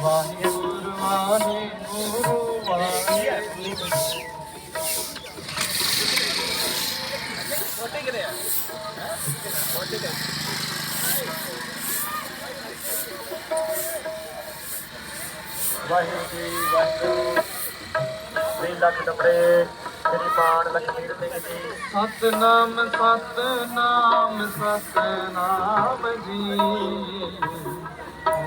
ਵਾਹਿਗੁਰੂ ਵਾਹਿਗੁਰੂ ਵਾਹਿਗੁਰੂ ਵਾਹਿਗੁਰੂ ਜੀ ਵਾਹਿਗੁਰੂ। ਸ਼੍ਰੀ ਲੱਖ ਟਪੜੇ ਸ੍ਰੀ ਮਾਨ ਲਖਮੀਰ ਸਿੰਘ ਜੀ ਸਤਨਾਮ ਸਤਨਾਮ ਸਤਨਾਮ ਜੀ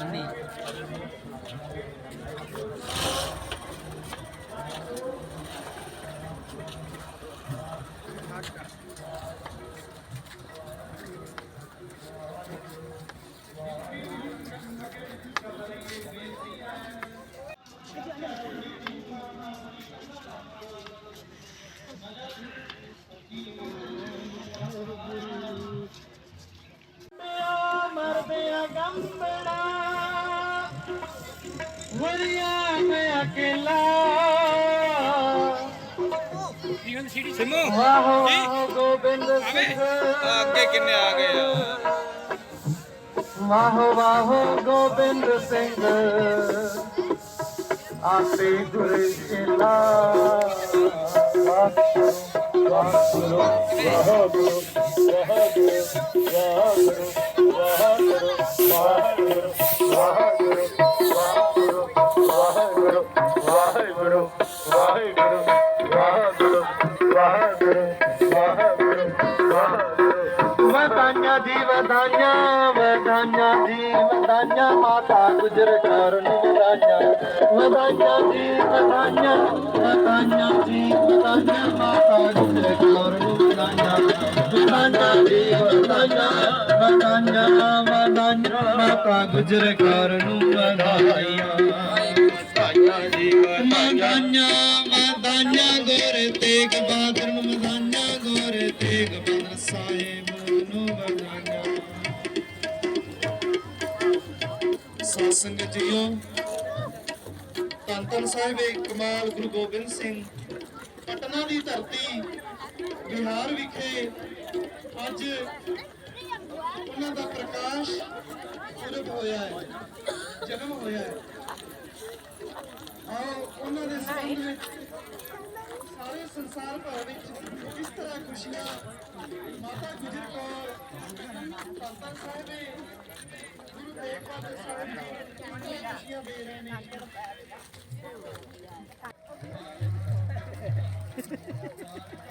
అన్నీ ਵਰਿਆ ਮੈਂ ਅਕੇਲਾ। ਸਿਮੂ ਵਾਹ ਗੋਬਿੰਦ ਸਿੰਘ। ਅੱਗੇ ਕਿੰਨੇ ਆ ਗਏ ਆ? ਵਾਹ ਵਾਹ ਗੋਬਿੰਦ ਸਿੰਘ। ਆਪੇ ਗੁਰ ਚੇਲਾ ਵਾਹਿਗੁਰੂ ਵਾਹਿਗੁਰੂ ਵਾਹਿਗੁਰੂ ਵਾਹਿਗੁਰੂ ਵਾਹਿਗੁਰੂ ਵਾਹਿਗੁਰੂ। ਵਧਾਈਆਂ ਜੀ ਵਧਾਈਆਂ ਵਧਾਈਆਂ ਜੀ ਵਧਾਈਆਂ ਮਾਤਾ ਗੁਜਰ ਕਰਨ ਵਧਾਈਆਂ। ਵਧਾਈਆਂ ਜੀ ਵਧਾਈਆਂ ਵਧਾਈਆਂ ਜੀ ਵਧਾਈਆਂ ਮਾਤਾ ਗੁਜਰ ਕਰਨ ਵਧਾਈਆਂ। ਵਧਾਈਆਂ ਜੀ ਵਧਾਈਆਂ ਵਧਾਈਆਂ ਵਧਾਈਆਂ ਮਾਤਾ ਗੁਜਰ ਕਰਨ ਵਧਾਈਆਂ। ਵਧਾਈਆਂ ਜੀ ਵਧਾਈਆਂ ਵਧਾਈਆਂ ਗੁਰ ਤੇਗ ਬਹਾਦਰ ਬਹਾਦਰ ਸਾਹਿਬ ਨੂੰ ਵਧਾਈਆਂ ਸੰਗਤ ਜੀਓ, ਧੰਨ ਸਾਹਿਬ ਏ ਕਮਾਲ ਗੁਰੂ ਗੋਬਿੰਦ ਸਿੰਘ। ਪਟਨਾ ਦੀ ਧਰਤੀ, ਬਿਹਾਰ ਵਿਖੇ ਅੱਜ ਉਹਨਾਂ ਦਾ ਪ੍ਰਕਾਸ਼ ਪੁਰਬ ਹੋਇਆ ਹੈ, ਜਨਮ ਹੋਇਆ ਹੈ। ਆਓ, ਉਹਨਾਂ ਦੇ ਸੰਬੰਧ ਵਿੱਚ ਸਾਰੇ ਸੰਸਾਰ ਭਰ ਵਿੱਚ ਇਸ ਤਰ੍ਹਾਂ ਖੁਸ਼ੀਆਂ, ਮਾਤਾ ਗੁਜਰ ਕੌਰ, ਸੰਤਾਂ ਸਾਹਿਬ ਦੇ, ਗੁਰੂ ਤੇਗ ਬਹਾਦਰ ਸਾਹਿਬ ਜੀ ਕਿੰਨੀਆਂ ਖੁਸ਼ੀਆਂ ਦੇ ਰਹੇ ਨੇ।